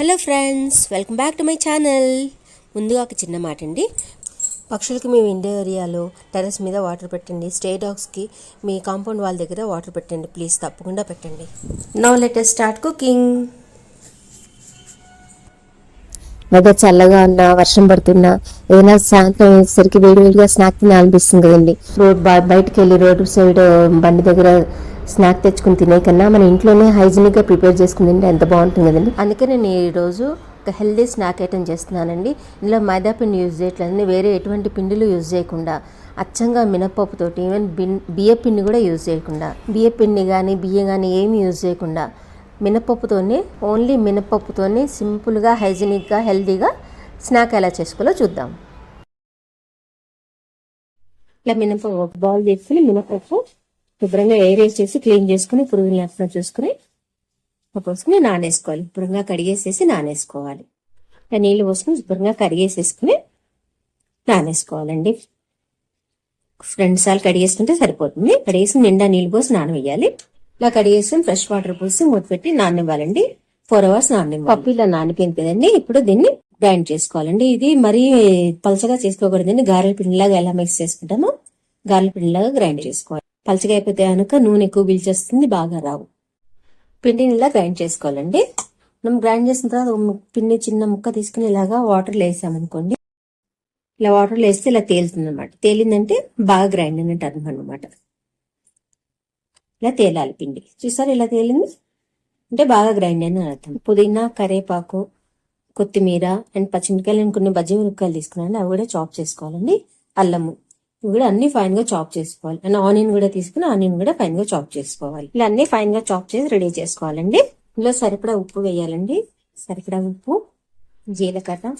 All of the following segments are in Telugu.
Hello friends welcome back to my channel. ముందుగా ఒక చిన్న మాట అండి పక్షులకి మీ విండో ఏరియాలో టెర్రస్ మీద వాటర్ పెట్టండి. స్టే డాగ్స్కి మీ కాంపౌండ్ వాళ్ళ దగ్గర వాటర్ పెట్టండి. ప్లీజ్ తప్పకుండా పెట్టండి. No letter start cooking. Weather చల్లగా ఉన్నా వర్షం పడుతున్నా ఏదైనా సాయంత్రం అయ్యేసరికి వేడి వేడిగా స్నాక్ తినాలనిపిస్తుంది కదండి. రోడ్ బయటకు వెళ్ళి రోడ్డు సైడ్ బండి దగ్గర స్నాక్ తెచ్చుకుని తినే కన్నా మన ఇంట్లోనే హైజీనిక్గా ప్రిపేర్ చేసుకుని తింటే ఎంత బాగుంటుంది కదండి? అందుకే నేను ఈరోజు ఒక హెల్దీ స్నాక్ ఐటమ్ చేస్తున్నానండి. ఇందులో మైదా పిండి యూజ్ చేయట్లేదండి. వేరే ఎటువంటి పిండిలు యూజ్ చేయకుండా అచ్చంగా మినపప్పుతోటి ఈవెన్ బిన్ బియ్య పిండి కూడా యూజ్ చేయకుండా బియ్య పిండి కానీ బియ్యం కానీ ఏమి యూజ్ చేయకుండా మినపప్పుతోనే ఓన్లీ మినపప్పుతోనే సింపుల్గా హైజీనిక్గా హెల్దీగా స్నాక్ ఎలా చేసుకోవాలో చూద్దాం. ఇట్లా మినపప్పు ఒక బౌల్ తీసుకుని మినపప్పు శుభ్రంగా ఏరేజ్ చేసి క్లీన్ చేసుకుని పురుగులు లేకుండా చూసుకుని పోసుకుని నానేసుకోవాలి. శుభ్రంగా కడిగేసేసి నానేసుకోవాలి. నీళ్ళు పోసుకుని శుభ్రంగా కడిగేసేసుకుని నానేసుకోవాలండి. రెండు సార్లు కడిగేసుకుంటే సరిపోతుంది. కడిగేసి నిండా నీళ్ళు పోసి నానవేయాలి. ఇలా కడిగేసుకుని ఫ్రెష్ వాటర్ పోసి మూతపెట్టి నానివ్వాలండి నాననివ్వాలండి. Four hours నాననివ్వాలి. పప్పు ఇలా నానిపోయింది కదండి. ఇప్పుడు దీన్ని గ్రైండ్ చేసుకోవాలండి. ఇది మరీ పలచగా చేసుకోకూడదండి. గారెల పిండిలాగా ఎలా మిక్స్ చేసుకుంటామో గారెల పిండిలాగా గ్రైండ్ చేసుకోవాలి. పలచగా అయిపోతే కనుక నూనె ఎక్కువ పీల్చేస్తుంది బాగా రావు. పిండిని ఇలా గ్రైండ్ చేసుకోవాలండి. మనం గ్రైండ్ చేసిన తర్వాత పిండి చిన్న ముక్క తీసుకుని ఇలాగా వాటర్ వేసామనుకోండి ఇలా వాటర్ వేస్తే ఇలా తేలుతుంది అనమాట తేలిందంటే బాగా గ్రైండ్ అయినట్టు అర్థం అనమాట ఇలా తేలాలి పిండి. చూసారు ఇలా తేలింది? అంటే బాగా గ్రైండ్ అయిన అర్థం. పుదీనా కరేపాకు కొత్తిమీర అండ్ పచ్చిమిరకాయలు నేను కొన్ని బజ్జి మిరపకాయలు తీసుకున్నాను. అవి కూడా చాప్ చేసుకోవాలండి. అల్లము. ఇవి కూడా అన్ని ఫైన్గా చాప్ చేసుకోవాలి. అండ్ ఆనియన్ కూడా తీసుకుని ఆనియన్ కూడా ఫైన్గా చాప్ చేసుకోవాలి. ఇలా అన్ని ఫైన్గా చాప్ చేసి రెడీ చేసుకోవాలండి. ఇందులో సరిపడా ఉప్పు వేయాలండి. సరిపడా ఉప్పు జీలకర్ర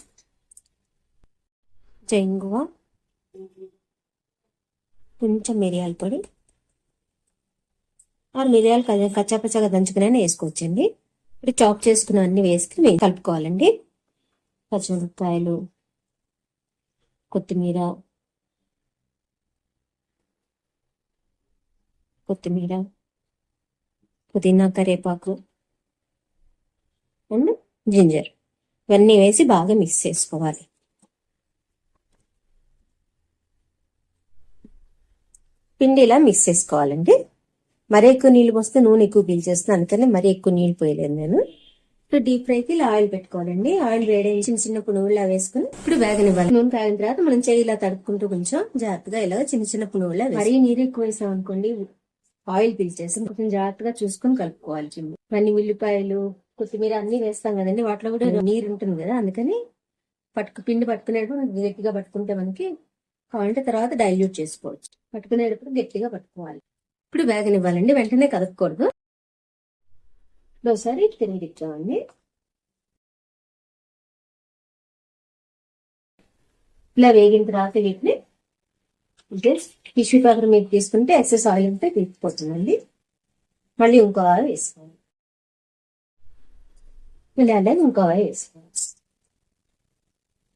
చెంగువ కొంచెం మిరియాల పొడి. ఆరు మిరియాలు క- కచ్చాపచ్చాగా దంచుకునే వేసుకోవచ్చండి. ఇప్పుడు చాప్ చేసుకున్న అన్ని వేసుకుని మేము కలుపుకోవాలండి. పచ్చిమిరపకాయలు కొత్తిమీర కొత్తిమీర పుదీనా కరివేపాకు అండ్ జింజర్. ఇవన్నీ వేసి బాగా మిక్స్ చేసుకోవాలి. పిండి ఇలా మిక్స్ చేసుకోవాలండి. మరీ ఎక్కువ నీళ్ళు పోస్తే నూనె ఎక్కువ పీల్చేస్తుంది. అందుకని మరీ ఎక్కువ నీళ్ళు పోయలేదు నేను. ఇప్పుడు డీప్ ఫ్రైకి ఇలా ఆయిల్ పెట్టుకోవాలండి. ఆయిల్ వేడి చిన్న చిన్న పునుగులా వేసుకుని ఇప్పుడు వేగనివ్వాలి. నూనె కాగిన తర్వాత మనం చేయి ఇలా తడుపుకుంటూ కొంచెం జాగ్రత్తగా ఇలా చిన్న చిన్న పునుగులా మరీ నీరు ఎక్కువ వేసాం అనుకోండి ఆయిల్ పీల్చేసి కొంచెం జాగ్రత్తగా చూసుకొని కలుపుకోవాలి చిమ్ము అన్ని ఉల్లిపాయలు కొత్తిమీర అన్ని వేస్తాం కదండి వాటిలో కూడా నీరు ఉంటుంది కదా అందుకని పట్టుకు పిండి పట్టుకునేటప్పుడు గట్టిగా పట్టుకుంటే మనకి కావాలంటే తర్వాత డైల్యూట్ చేసుకోవచ్చు. పట్టుకునేటప్పుడు గట్టిగా పట్టుకోవాలి. ఇప్పుడు వేగనివ్వాలండి వెంటనే కదపకూడదు. ఒకసారి తిరిగిచ్చామండి. ఇలా వేగిన తర్వాత వీటిని టిష్యూ పేపర్ మీద తీసుకుంటే ఎక్సెస్ ఆయిల్ అంతా తీసిపోతుందండి. మళ్ళీ ఇంకో ఆయిల్ వేసుకోవాలి. మళ్ళీ అలా ఇంకో ఆయిల్ వేసుకోవాలి.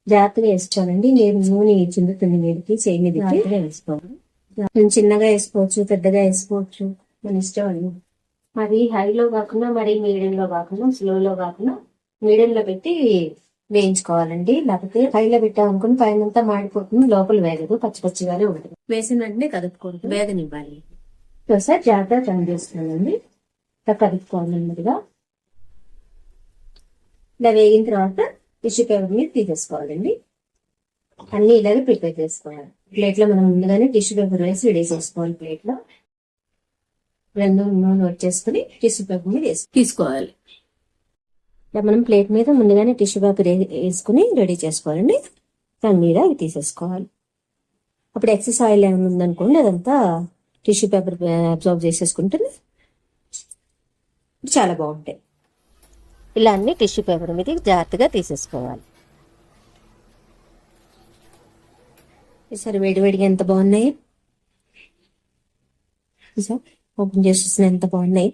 జాగ్రత్తగా వేసుకోవాలండి. నేను నూనె చిందుతుంది మీదకి చేయి జాగ్రత్తగా వేసుకోవాలి. కొంచెం చిన్నగా వేసుకోవచ్చు పెద్దగా వేసుకోవచ్చు. మన ఇష్టం అండి. మరి హైలో కాకుండా మరి మీడియంలో కాకుండా స్లోలో కాకుండా మీడియంలో పెట్టి వేయించుకోవాలండి. లేకపోతే హైలో పెట్టామనుకుని పైన అంతా మాడిపోతుంది. లోపల వేగదు. పచ్చి పచ్చిగానే ఉంటుంది. వేసిన వెంటనే కదుపుకోవద్దు. వేగనివ్వాలి. ఒకసారి జాగ్రత్తగా టర్న్ చేస్తున్నానండి. ఇలా కదుపుకోవాలి నెమ్మదిగా. ఇలా వేగిన తర్వాత టిష్యూ పేపర్ మీద తీసేసుకోవాలండి. అన్ని ఇలాగే ప్రిపేర్ చేసుకోవాలి. ప్లేట్లో మనం ముందుగానే టిష్యూ పేపర్ వేసి రెడీ చేసుకోవాలి ప్లేట్లో రెండు నూనె వచ్చేసుకుని టిష్యూ పేపర్ మీద తీసుకోవాలి. ఇలా మనం ప్లేట్ మీద ముందుగానే టిష్యూ పేపర్ వేసుకుని రెడీ చేసుకోవాలండి. దాని మీద అవి తీసేసుకోవాలి. అప్పుడు ఎక్సెస్ ఆయిల్ ఏమైనా ఉందనుకోండి అదంతా టిష్యూ పేపర్ అబ్జర్వ్ చేసేసుకుంటే చాలా బాగుంటాయి. ఇలా అన్ని టిష్యూ పేపర్ మీద జాగ్రత్తగా తీసేసుకోవాలి. ఈసారి వేడివేడిగా ఎంత బాగున్నాయి? సార్ ఓపెన్ చేసేసిన ఎంత బాగున్నాయి?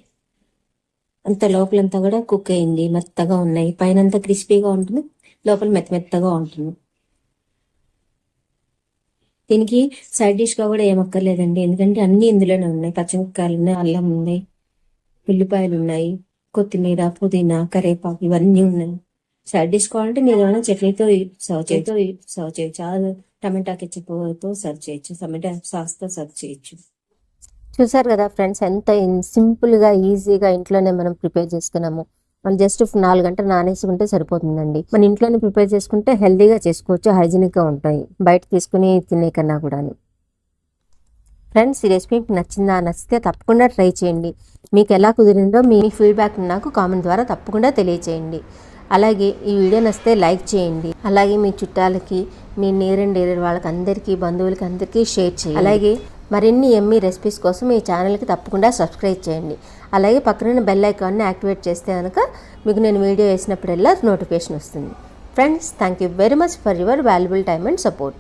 అంత లోపలంతా కూడా కుక్ అయింది మెత్తగా ఉన్నాయి. పైన అంతా క్రిస్పీగా ఉంటుంది లోపల మెత్త మెత్తగా ఉంటుంది. దీనికి సైడ్ డిష్గా కూడా ఏమక్కర్లేదండి. ఎందుకంటే అన్ని ఇందులోనే ఉన్నాయి. పచ్చిమిరపకాయలు ఉన్నాయి అల్లం ఉన్నాయి ఉల్లిపాయలు ఉన్నాయి కొత్తిమీర పుదీనా కరేపాకు ఇవన్నీ ఉన్నాయి. సైడ్ డిష్ కావాలంటే మీరు ఏమైనా చట్నీతో సర్వ్ చేయొచ్చు. సర్వ్ చేయొచ్చు. టమాటా కెచ్చప్తో సర్వ్ చేయొచ్చు. టమాటా సాస్తో సర్వ్ చేయొచ్చు. చూసారు కదా ఫ్రెండ్స్ ఎంత సింపుల్గా ఈజీగా ఇంట్లోనే మనం ప్రిపేర్ చేసుకున్నాము. మనం జస్ట్ నాలుగు గంటలు నానేసుకుంటే సరిపోతుందండి. మన ఇంట్లోనే ప్రిపేర్ చేసుకుంటే హెల్దీగా చేసుకోవచ్చు హైజీనిక్గా ఉంటాయి. బయట తీసుకుని తినే కన్నా కూడా ఫ్రెండ్స్ ఈ రెసిపీ మీకు నచ్చిందా నచ్చితే తప్పకుండా ట్రై చేయండి. మీకు ఎలా కుదిరిందో మీ ఫీడ్బ్యాక్ నాకు కామెంట్ ద్వారా తప్పకుండా తెలియచేయండి. అలాగే ఈ వీడియో నచ్చితే లైక్ చేయండి. అలాగే మీ చుట్టాలకి మీ నియర్ అండ్ వాళ్ళకి అందరికీ బంధువులకి అందరికీ షేర్ చేయండి. అలాగే మరిన్ని ఎమ్మీ రెసిపీస్ కోసం ఈ ఛానల్కి తప్పకుండా సబ్స్క్రైబ్ చేయండి. అలాగే పక్కన బెల్ ఐకాన్ని యాక్టివేట్ చేస్తే కనుక మీకు నేను వీడియో వేసినప్పుడల్లా నోటిఫికేషన్ వస్తుంది. Friends thank you very much for your valuable time and support